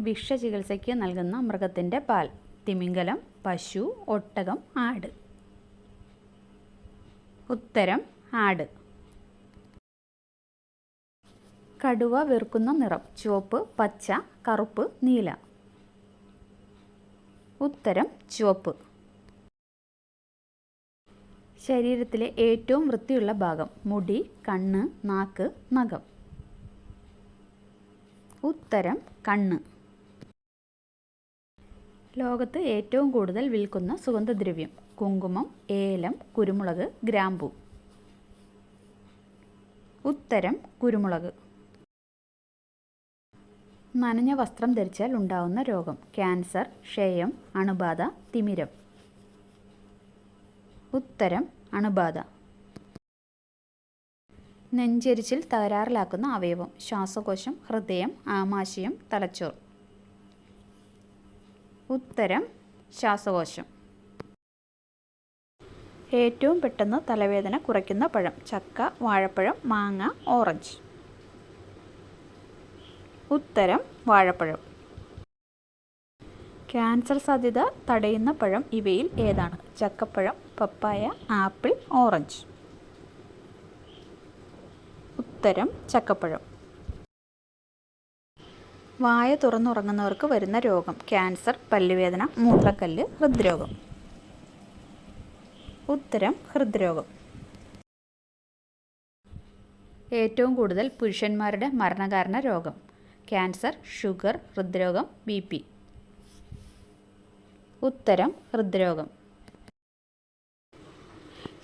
വിഷചികിത്സയ്ക്ക് നൽകുന്ന മൃഗത്തിന്റെ പാൽ തിമിംഗലം പശു ഒട്ടകം ആട്. ഉത്തരം ആട്. കടുവ വെറുക്കുന്ന നിറം ചുവപ്പ് പച്ച കറുപ്പ് നീല. ഉത്തരം ചുവപ്പ്. ശരീരത്തിലെ ഏറ്റവും വൃത്തിയുള്ള ഭാഗം മുടി കണ്ണ് നാക്ക് നഖം. ഉത്തരം കണ്ണ്. ലോകത്ത് ഏറ്റവും കൂടുതൽ വിൽക്കുന്ന സുഗന്ധദ്രവ്യം കുങ്കുമം ഏലം കുരുമുളക് ഗ്രാമ്പു. ഉത്തരം കുരുമുളക്. നനഞ്ഞ വസ്ത്രം ധരിച്ചാൽ ഉണ്ടാവുന്ന രോഗം ക്യാൻസർ ക്ഷയം അണുബാധ തിമിരം. ഉത്തരം അണുബാധ. നെഞ്ചരിച്ചിൽ തകരാറിലാക്കുന്ന അവയവം ശ്വാസകോശം ഹൃദയം ആമാശയം തലച്ചോർ. ഉത്തരം ശ്വാസകോശം. ഏറ്റവും പെട്ടെന്ന് തലവേദന കുറയ്ക്കുന്ന പഴം ചക്ക വാഴപ്പഴം മാങ്ങ ഓറഞ്ച്. ഉത്തരം വാഴപ്പഴം. ക്യാൻസർ സാധ്യത തടയുന്ന പഴം ഇവയിൽ ഏതാണ്? ചക്കപ്പഴം പപ്പായ ആപ്പിൾ ഓറഞ്ച്. ഉത്തരം ചക്കപ്പഴം. വായ തുറന്നുറങ്ങുന്നവർക്ക് വരുന്ന രോഗം. ക്യാൻസർ പല്ലുവേദന മൂത്രക്കല്ല് ഹൃദ്രോഗം. ഉത്തരം ഹൃദ്രോഗം. ഏറ്റവും കൂടുതൽ പുരുഷന്മാരുടെ മരണകാരണ രോഗം. ക്യാൻസർ ഷുഗർ ഹൃദ്രോഗം ബി പി. ഉത്തരം ഹൃദ്രോഗം.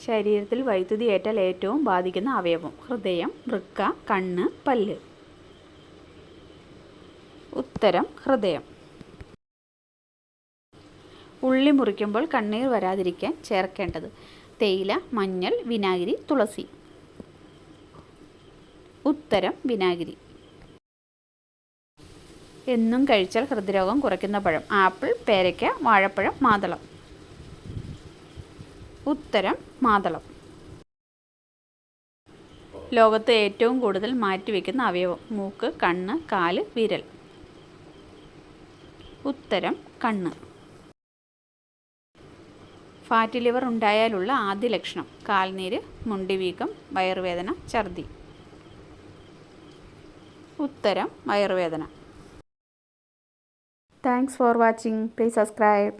ശരീരത്തിൽ വൈദ്യുതി ഏറ്റാൽ ഏറ്റവും ബാധിക്കുന്ന അവയവം. ഹൃദയം വൃക്ക കണ്ണ് പല്ല്. ഉത്തരം ഹൃദയം. ഉള്ളി മുറിക്കുമ്പോൾ കണ്ണീർ വരാതിരിക്കാൻ ചേർക്കേണ്ടത് തേയില മഞ്ഞൾ വിനാഗിരി തുളസി. ഉത്തരം വിനാഗിരി. എന്നും കഴിച്ചാൽ ഹൃദ്രോഗം കുറയ്ക്കുന്ന പഴം. ആപ്പിൾ പേരയ്ക്ക വാഴപ്പഴം മാതളം. ഉത്തരം മാതളം. ലോകത്ത് ഏറ്റവും കൂടുതൽ മാറ്റിവെക്കുന്ന അവയവം. മൂക്ക് കണ്ണ് കാൽ വിരൽ. ഉത്തരം കണ്ണ്. ഫാറ്റ് ലിവർ ഉണ്ടായാലുള്ള ആദ്യ ലക്ഷണം കാൽനീര് മുണ്ടിവീക്കം വയറുവേദന ഛർദി. ഉത്തരം വയറുവേദന. Thanks for watching please subscribe